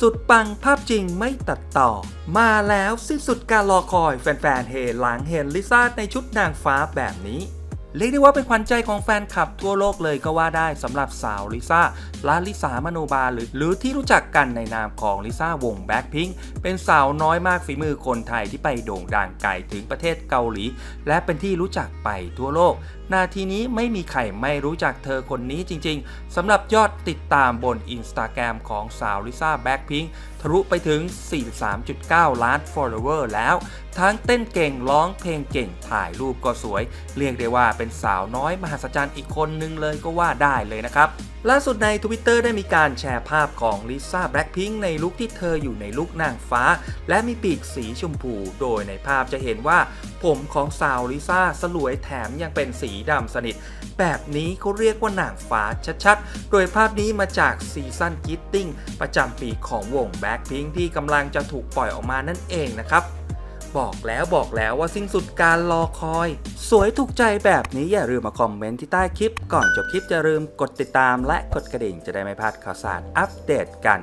สุดปังภาพจริงไม่ตัดต่อ มาแล้วสิ้นสุดการรอคอยแฟนๆเฮหลังเห็นลิซ่าในชุดนางฟ้าแบบนี้ เรียกได้ว่าเป็นขวัญใจของแฟนคลับทั่วโลกเลยก็ว่าได้สำหรับสาวลิซ่าลาลิสามโนบาหรือ หรือที่รู้จักกันในนามของลิซ่าวงแบ็คพิงเป็นสาวน้อยมากฝีมือคนไทยที่ไปโด่งดังไกลถึงประเทศเกาหลี และเป็นที่รู้จักไปทั่วโลก นาทีนี้ไม่มีใครไม่รู้จักเธอคนนี้จริงๆสำหรับยอดติดตามบนอินสตาแกรมของสาวลิซ่าแบ็คพิงทะลุไปถึง 43.9 ล้าน follower แล้ว ทั้งเต้นเก่งร้องเพลงเก่งถ่ายรูปก็สวย เรียกได้ว่าเป็นสาวน้อยมหัศจรรย์อีกคนนึงเลยก็ว่าได้เลยนะครับล่าสุดใน Twitter ได้มีการแชร์ภาพของลิซ่าแบล็คพิงในลุคที่เธออยู่ในลุคนางฟ้า และมีปีกสีชมพู โดยในภาพจะเห็นว่า ผมของสาวลิซ่าสลวยแถมยังเป็นสีดำสนิท แบบนี้เขาเรียกว่านางฟ้าชัดๆ โดยภาพนี้มาจากซีซั่นกิตติ้งประจำปีของวงแบล็คพิงที่กำลังจะถูกปล่อยออกมานั่นเองนะครับ บอกแล้วบอกแล้วว่าสิ้นสุดการรอคอย สวยถูกใจแบบนี้อย่าลืมมาคอมเมนต์ที่ใต้คลิป ก่อนจบคลิปอย่าลืมกดติดตามและกดกระดิ่งจะได้ไม่พลาดข่าวสารอัปเดตกัน